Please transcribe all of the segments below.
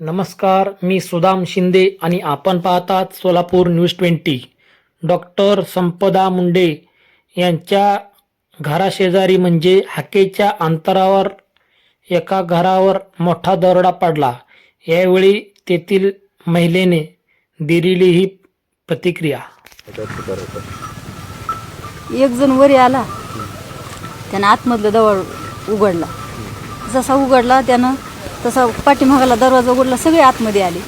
नमस्कार मी सुदाम शिंदे आणि आपण पाहतात Solapur news twenty. Doctor Sampada Munde यांच्या घराशेजारी म्हणजे हाकेच्या अंतरावर एका घरावर मोठा दरोडा पडला. यावेळी तेथील महिलेने दिलेली ही प्रतिक्रिया. एक जण वरी आला. त्यानं आतमधलं दवड उघडला. जसा उघडला त्यानं तसा पाठीमागाला दरवाजा उघडला सगळे आतमध्ये आले.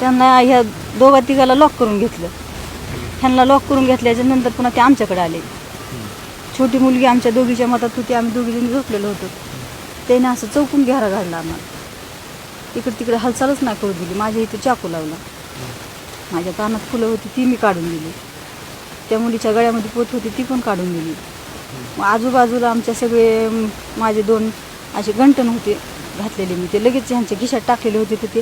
त्यांना ह्या दोघा तिघाला लॉक करून घेतलं. ह्यांना लॉक करून घेतल्याच्या नंतर पुन्हा ते आमच्याकडे आले. छोटी मुलगी आमच्या दोघीच्या मतात होती आम्ही दोघीजणी झोपलेलो होतो. त्याने असं चौकून घ्यारा घालला आम्हाला. इकडे तिकडे हालचालच नाही करू दिली. माझ्या इथे चाकू लावला. माझ्या कानात फुलं होती ती मी काढून दिली. त्या मुलीच्या गळ्यामध्ये पोत होती ती पण काढून दिली. मग आजूबाजूला आमच्या सगळे माझे दोन असे गंटण होते. घातलेले मी ते. लगेच ह्यांच्या खिशात टाकलेले होते तर ते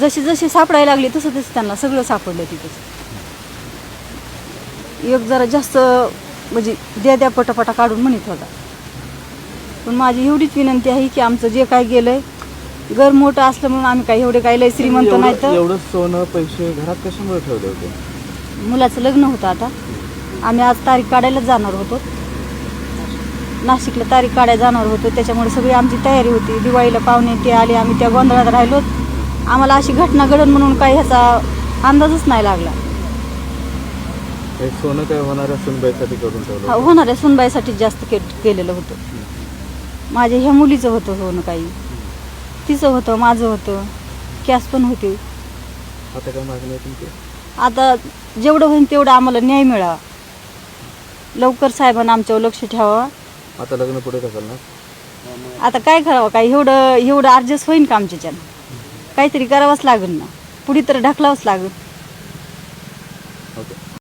जसे जसे सापडायला लागले तसं तसं त्यांना सगळं सापडलं तिथंच. एक जरा जास्त म्हणजे द्या द्या पटापटा काढून म्हणत होता. पण माझी एवढीच विनंती आहे की आमचं जे काय गेलंय घर मोठं असलं म्हणून आम्ही काही एवढे काही लय श्रीमंत नाही तर एवढं सोनं पैसे घरात कशामुळे ठेवले होते? मुलाचं लग्न होतं आता. आम्ही आज तारीख काढायलाच जाणार होतो. नाशिकला तारीख काढायला जाणार होतो. त्याच्यामुळे सगळी आमची तयारी होती. दिवाळीला पाहुणे ते आले आम्ही त्या गोंधळात राहिलो. आम्हाला अशी घटना घडण म्हणून काही ह्याचा अंदाजच नाही लागला. हे सोनं काय होणाऱ्या सुनबाईसाठी करून ठेवलं हा? होणाऱ्या सुनबाईसाठी जास्त के केलेलं होतं. माझ्या ह्या मुलीचं होतं होणं काही. तिचं होतं माझं होतं. कॅश पण होते. आता काय मागणी आहे तुमची? आता जेवढं होईल तेवढं आम्हाला न्याय मिळावा. लवकर साहेबांना आमच्यावर लक्ष ठेवावा आता लग्न पुढे ढकलणार? आता काय करावं काय? एवढं एवढं ॲडजस्ट होईन का आमच्याच्यानं? काहीतरी करावंच लागेल ना. पुढे तर ढकलावंच लागेल.